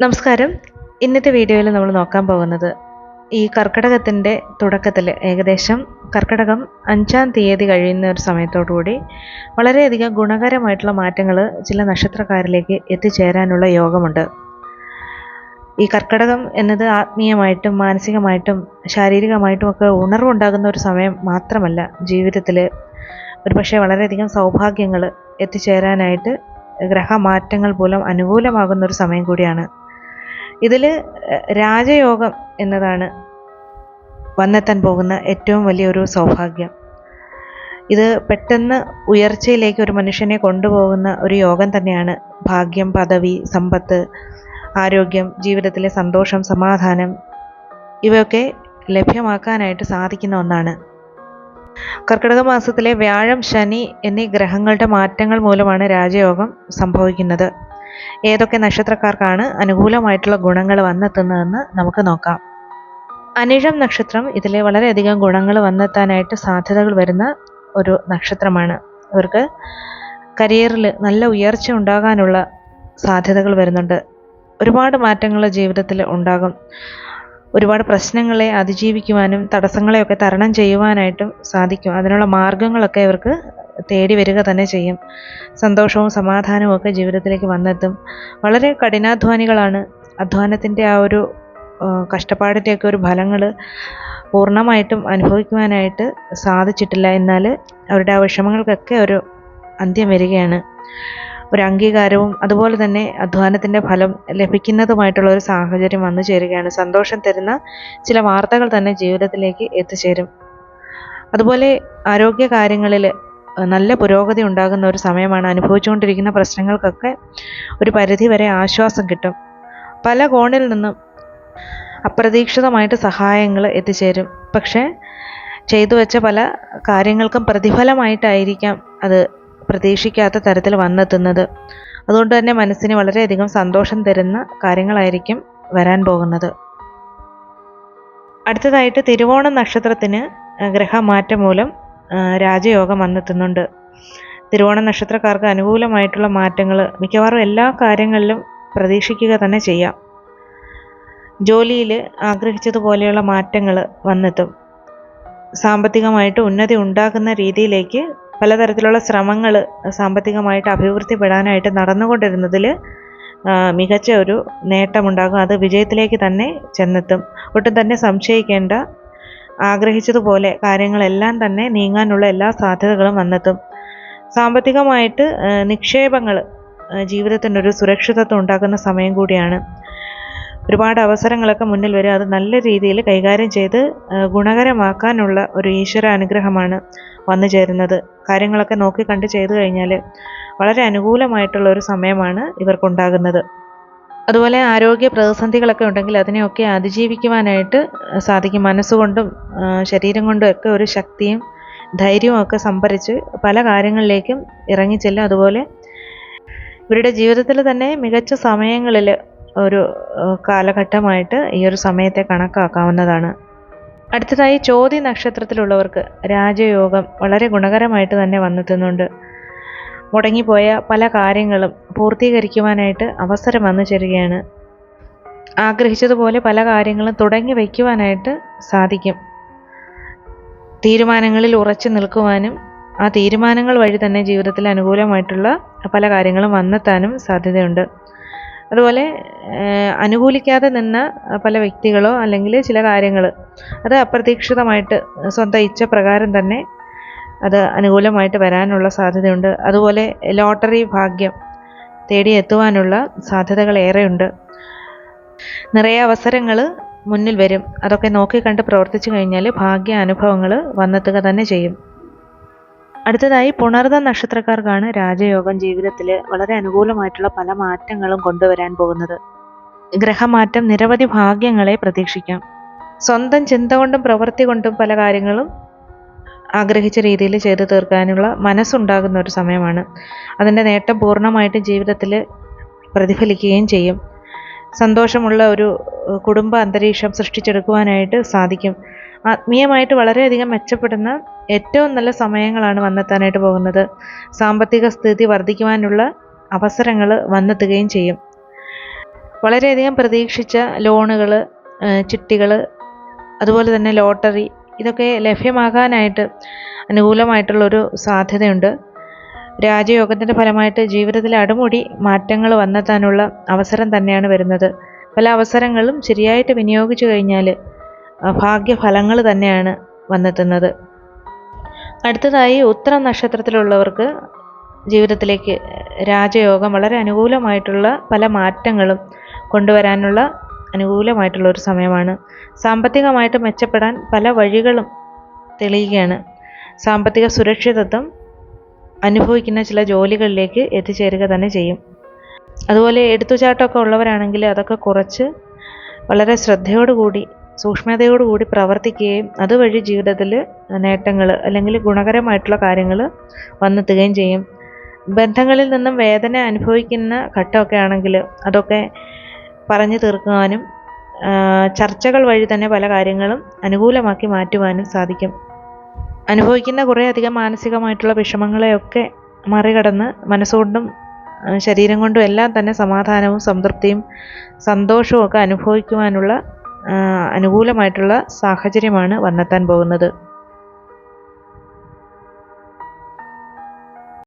നമസ്കാരം. ഇന്നത്തെ വീഡിയോയിൽ നമ്മൾ നോക്കാൻ പോകുന്നത് ഈ കർക്കിടകത്തിന്റെ തുടക്കത്തിൽ ഏകദേശം കർക്കിടകം അഞ്ചാം തീയതി കഴിയുന്ന ഒരു സമയത്തോടുകൂടി വളരെയധികം ഗുണകരമായിട്ടുള്ള മാറ്റങ്ങൾ ചില നക്ഷത്രക്കാരിലേക്ക് എത്തിച്ചേരാനുള്ള യോഗമുണ്ട്. ഈ കർക്കിടകം എന്നത് ആത്മീയമായിട്ടും മാനസികമായിട്ടും ശാരീരികമായിട്ടും ഒക്കെ ഉണർവുണ്ടാകുന്ന ഒരു സമയം മാത്രമല്ല ജീവിതത്തിൽ. ഒരുപക്ഷെ വളരെയധികം സൗഭാഗ്യങ്ങൾ എത്തിച്ചേരാനായിട്ട് ഗ്രഹമാറ്റങ്ങൾ മൂലം അനുകൂലമാകുന്ന ഒരു സമയം കൂടിയാണ്. ഇതിൽ രാജയോഗം എന്നതാണ് വന്നെത്താൻ പോകുന്ന ഏറ്റവും വലിയൊരു സൗഭാഗ്യം. ഇത് പെട്ടെന്ന് ഉയർച്ചയിലേക്ക് ഒരു മനുഷ്യനെ കൊണ്ടുപോകുന്ന ഒരു യോഗം തന്നെയാണ് ഭാഗ്യം പദവി സമ്പത്ത് ആരോഗ്യം ജീവിതത്തിലെ സന്തോഷം സമാധാനം ഇവയൊക്കെ ലഭ്യമാക്കാനായിട്ട് സാധിക്കുന്ന ഒന്നാണ്. കർക്കിടക മാസത്തിലെ വ്യാഴം ശനി എന്നീ ഗ്രഹങ്ങളുടെ മാറ്റങ്ങൾ മൂലമാണ് രാജയോഗം സംഭവിക്കുന്നത്. ഏതൊക്കെ നക്ഷത്രക്കാർക്കാണ് അനുകൂലമായിട്ടുള്ള ഗുണങ്ങൾ വന്നെത്തുന്നതെന്ന് നമുക്ക് നോക്കാം. അനിഴം നക്ഷത്രം ഇതിലെ വളരെയധികം ഗുണങ്ങൾ വന്നെത്താനായിട്ട് സാധ്യതകൾ വരുന്ന ഒരു നക്ഷത്രമാണ്. ഇവർക്ക് കരിയറിൽ നല്ല ഉയർച്ച ഉണ്ടാകാനുള്ള സാധ്യതകൾ വരുന്നുണ്ട്. ഒരുപാട് മാറ്റങ്ങൾ ജീവിതത്തിൽ ഉണ്ടാകും. ഒരുപാട് പ്രശ്നങ്ങളെ അതിജീവിക്കുവാനും തടസ്സങ്ങളെയൊക്കെ തരണം ചെയ്യുവാനായിട്ടും സാധിക്കും. അതിനുള്ള മാർഗങ്ങളൊക്കെ ഇവർക്ക് തേടി വരിക തന്നെ ചെയ്യും. സന്തോഷവും സമാധാനവും ഒക്കെ ജീവിതത്തിലേക്ക് വന്നെത്തും. വളരെ കഠിനാധ്വാനികളാണ്. അധ്വാനത്തിന്റെ ആ ഒരു കഷ്ടപ്പാടിന്റെയൊക്കെ ഒരു ഫലങ്ങൾ പൂർണമായിട്ടും അനുഭവിക്കുവാനായിട്ട് സാധിച്ചിട്ടില്ല. എന്നാൽ അവരുടെ ആ വിഷമങ്ങൾക്കൊക്കെ ഒരു അന്ത്യം വരികയാണ്. ഒരു അംഗീകാരവും അതുപോലെ തന്നെ അധ്വാനത്തിന്റെ ഫലം ലഭിക്കുന്നതുമായിട്ടുള്ള ഒരു സാഹചര്യം വന്നു ചേരുകയാണ്. സന്തോഷം തരുന്ന ചില വാർത്തകൾ തന്നെ ജീവിതത്തിലേക്ക് എത്തിച്ചേരും. അതുപോലെ ആരോഗ്യ കാര്യങ്ങളിൽ നല്ല പുരോഗതി ഉണ്ടാകുന്ന ഒരു സമയമാണ് അനുഭവിച്ചുകൊണ്ടിരിക്കുന്ന പ്രശ്നങ്ങൾക്കൊക്കെ ഒരു പരിധി വരെ ആശ്വാസം കിട്ടും. പല കോണിൽ നിന്നും അപ്രതീക്ഷിതമായിട്ട് സഹായങ്ങൾ എത്തിച്ചേരും. പക്ഷേ ചെയ്തു വെച്ച പല കാര്യങ്ങൾക്കും പ്രതിഫലമായിട്ടായിരിക്കാം അത് പ്രതീക്ഷിക്കാത്ത തരത്തിൽ വന്നെത്തുന്നത്. അതുകൊണ്ട് തന്നെ മനസ്സിന് വളരെയധികം സന്തോഷം തരുന്ന കാര്യങ്ങളായിരിക്കും വരാൻ പോകുന്നത്. അടുത്തതായിട്ട് തിരുവോണം നക്ഷത്രത്തിന് ഗ്രഹമാറ്റം മൂലം രാജയോഗം വന്നെത്തുന്നുണ്ട് തിരുവോണ നക്ഷത്രക്കാർക്ക് അനുകൂലമായിട്ടുള്ള മാറ്റങ്ങൾ മിക്കവാറും എല്ലാ കാര്യങ്ങളിലും പ്രതീക്ഷിക്കുക തന്നെ ചെയ്യാം. ജോലിയിൽ ആഗ്രഹിച്ചതുപോലെയുള്ള മാറ്റങ്ങൾ വന്നെത്തും. സാമ്പത്തികമായിട്ട് ഉന്നതി ഉണ്ടാക്കുന്ന രീതിയിലേക്ക് പലതരത്തിലുള്ള ശ്രമങ്ങൾ സാമ്പത്തികമായിട്ട് അഭിവൃദ്ധിപ്പെടാനായിട്ട് നടന്നുകൊണ്ടിരുന്നതിൽ മികച്ച ഒരു നേട്ടമുണ്ടാകും. അത് വിജയത്തിലേക്ക് തന്നെ ചെന്നെത്തും. ഒട്ടും തന്നെ സംശയിക്കേണ്ട ആഗ്രഹിച്ചതുപോലെ കാര്യങ്ങളെല്ലാം തന്നെ നീങ്ങാനുള്ള എല്ലാ സാധ്യതകളും വന്നെത്തും. സാമ്പത്തികമായിട്ട് നിക്ഷേപങ്ങൾ ജീവിതത്തിനൊരു സുരക്ഷിതത്വം ഉണ്ടാക്കുന്ന സമയം കൂടിയാണ്. ഒരുപാട് അവസരങ്ങളൊക്കെ മുന്നിൽ വരും അത് നല്ല രീതിയിൽ കൈകാര്യം ചെയ്ത് ഗുണകരമാക്കാനുള്ള ഒരു ഈശ്വര അനുഗ്രഹമാണ് വന്നു ചേരുന്നത്. കാര്യങ്ങളൊക്കെ നോക്കി കണ്ട് ചെയ്തു കഴിഞ്ഞാൽ വളരെ അനുകൂലമായിട്ടുള്ള ഒരു സമയമാണ് ഇവർക്കുണ്ടാകുന്നത്. അതുപോലെ ആരോഗ്യ പ്രതിസന്ധികളൊക്കെ ഉണ്ടെങ്കിൽ അതിനെയൊക്കെ അതിജീവിക്കുവാനായിട്ട് സാധിക്കും. മനസ്സുകൊണ്ടും ശരീരം കൊണ്ടും ഒക്കെ ഒരു ശക്തിയും ധൈര്യവും ഒക്കെ സംഭരിച്ച് പല കാര്യങ്ങളിലേക്കും ഇറങ്ങിച്ചെല്ലും. അതുപോലെ ഇവരുടെ ജീവിതത്തിൽ തന്നെ മികച്ച സമയങ്ങളിൽ ഒരു കാലഘട്ടമായിട്ട് ഈ ഒരു സമയത്തെ കണക്കാക്കാവുന്നതാണ്. അടുത്തതായി ചോതി നക്ഷത്രത്തിലുള്ളവർക്ക് രാജയോഗം വളരെ ഗുണകരമായിട്ട് തന്നെ വന്നെത്തുന്നുണ്ട്. മുടങ്ങിപ്പോയ പല കാര്യങ്ങളും പൂർത്തീകരിക്കുവാനായിട്ട് അവസരം വന്നു ചേരുകയാണ് ആഗ്രഹിച്ചതുപോലെ പല കാര്യങ്ങളും തുടങ്ങി വയ്ക്കുവാനായിട്ട് സാധിക്കും. തീരുമാനങ്ങളിൽ ഉറച്ചു നിൽക്കുവാനും ആ തീരുമാനങ്ങൾ വഴി തന്നെ ജീവിതത്തിൽ അനുകൂലമായിട്ടുള്ള പല കാര്യങ്ങളും വന്നെത്താനും സാധ്യതയുണ്ട്. അതുപോലെ അനുകൂലിക്കാതെ നിന്ന പല വ്യക്തികളോ അല്ലെങ്കിൽ ചില കാര്യങ്ങൾ അത് അപ്രതീക്ഷിതമായിട്ട് സ്വന്തം ഇച്ഛപ്രകാരം തന്നെ അത് അനുകൂലമായിട്ട് വരാനുള്ള സാധ്യതയുണ്ട്. അതുപോലെ ലോട്ടറി ഭാഗ്യം തേടി എത്തുവാനുള്ള സാധ്യതകൾ ഏറെയുണ്ട്. നിറയെ അവസരങ്ങൾ മുന്നിൽ വരും. അതൊക്കെ നോക്കി കണ്ട് പ്രവർത്തിച്ചു കഴിഞ്ഞാൽ ഭാഗ്യ അനുഭവങ്ങൾ വന്നെത്തുക തന്നെ ചെയ്യും. അടുത്തതായി പുണർത നക്ഷത്രക്കാർക്കാണ് രാജയോഗം ജീവിതത്തിൽ വളരെ അനുകൂലമായിട്ടുള്ള പല മാറ്റങ്ങളും കൊണ്ടുവരാൻ പോകുന്നത്. ഗ്രഹമാറ്റം നിരവധി ഭാഗ്യങ്ങളെ പ്രതീക്ഷിക്കാം. സ്വന്തം ചിന്ത കൊണ്ടും പ്രവൃത്തി കൊണ്ടും പല കാര്യങ്ങളും ആഗ്രഹിച്ച രീതിയിൽ ചെയ്തു തീർക്കാനുള്ള മനസ്സുണ്ടാകുന്ന ഒരു സമയമാണ്. അതിന്റെ നേട്ടം പൂർണമായിട്ടും ജീവിതത്തിൽ പ്രതിഫലിക്കുകയും ചെയ്യും. സന്തോഷമുള്ള ഒരു കുടുംബ അന്തരീക്ഷം സൃഷ്ടിച്ചെടുക്കുവാനായിട്ട് സാധിക്കും. ആത്മീയമായിട്ട് വളരെയധികം മെച്ചപ്പെടുന്ന ഏറ്റവും നല്ല സമയങ്ങളാണ് വന്നെത്താനായിട്ട് പോകുന്നത്. സാമ്പത്തിക സ്ഥിതി വർദ്ധിക്കുവാനുള്ള അവസരങ്ങൾ വന്നെത്തുകയും ചെയ്യും. വളരെയധികം പ്രതീക്ഷിച്ച ലോണുകൾ ചിട്ടികൾ അതുപോലെ തന്നെ ലോട്ടറി ഇതൊക്കെ ലഭ്യമാകാനായിട്ട് അനുകൂലമായിട്ടുള്ളൊരു സാധ്യതയുണ്ട്. രാജയോഗത്തിന്റെ ഫലമായിട്ട് ജീവിതത്തിൽ അടുമുടി മാറ്റങ്ങൾ വന്നെത്താനുള്ള അവസരം തന്നെയാണ് വരുന്നത്. പല അവസരങ്ങളും ശരിയായിട്ട് വിനിയോഗിച്ചു കഴിഞ്ഞാൽ ഭാഗ്യഫലങ്ങൾ തന്നെയാണ് വന്നെത്തുന്നത്. അടുത്തതായി ഉത്തര നക്ഷത്രത്തിലുള്ളവർക്ക് ജീവിതത്തിലേക്ക് രാജയോഗം വളരെ അനുകൂലമായിട്ടുള്ള പല മാറ്റങ്ങളും കൊണ്ടുവരാനുള്ള അനുകൂലമായിട്ടുള്ള ഒരു സമയമാണ്. സാമ്പത്തികമായിട്ട് മെച്ചപ്പെടാൻ പല വഴികളും തെളിയുകയാണ്. സാമ്പത്തിക സുരക്ഷിതത്വം അനുഭവിക്കുന്ന ചില ജോലികളിലേക്ക് എത്തിച്ചേരുക തന്നെ ചെയ്യും. അതുപോലെ എടുത്തുചാട്ടമൊക്കെ ഉള്ളവരാണെങ്കിൽ അതൊക്കെ കുറച്ച് വളരെ ശ്രദ്ധയോടുകൂടി സൂക്ഷ്മതയോടുകൂടി പ്രവർത്തിക്കുകയും അതുവഴി ജീവിതത്തിൽ നേട്ടങ്ങൾ അല്ലെങ്കിൽ ഗുണകരമായിട്ടുള്ള കാര്യങ്ങൾ വന്നെത്തുകയും ചെയ്യും. ബന്ധങ്ങളിൽ നിന്നും വേദന അനുഭവിക്കുന്ന ഘട്ടമൊക്കെ ആണെങ്കിൽ അതൊക്കെ പറഞ്ഞു തീർക്കുവാനും ചർച്ചകൾ വഴി തന്നെ പല കാര്യങ്ങളും അനുകൂലമാക്കി മാറ്റുവാനും സാധിക്കും. അനുഭവിക്കുന്ന കുറേയധികം മാനസികമായിട്ടുള്ള വിഷമങ്ങളെയൊക്കെ മറികടന്ന് മനസ്സുകൊണ്ടും ശരീരം കൊണ്ടും എല്ലാം തന്നെ സമാധാനവും സംതൃപ്തിയും സന്തോഷവും ഒക്കെ അനുഭവിക്കുവാനുള്ള അനുകൂലമായിട്ടുള്ള സാഹചര്യമാണ് വന്നെത്താൻ പോകുന്നത്.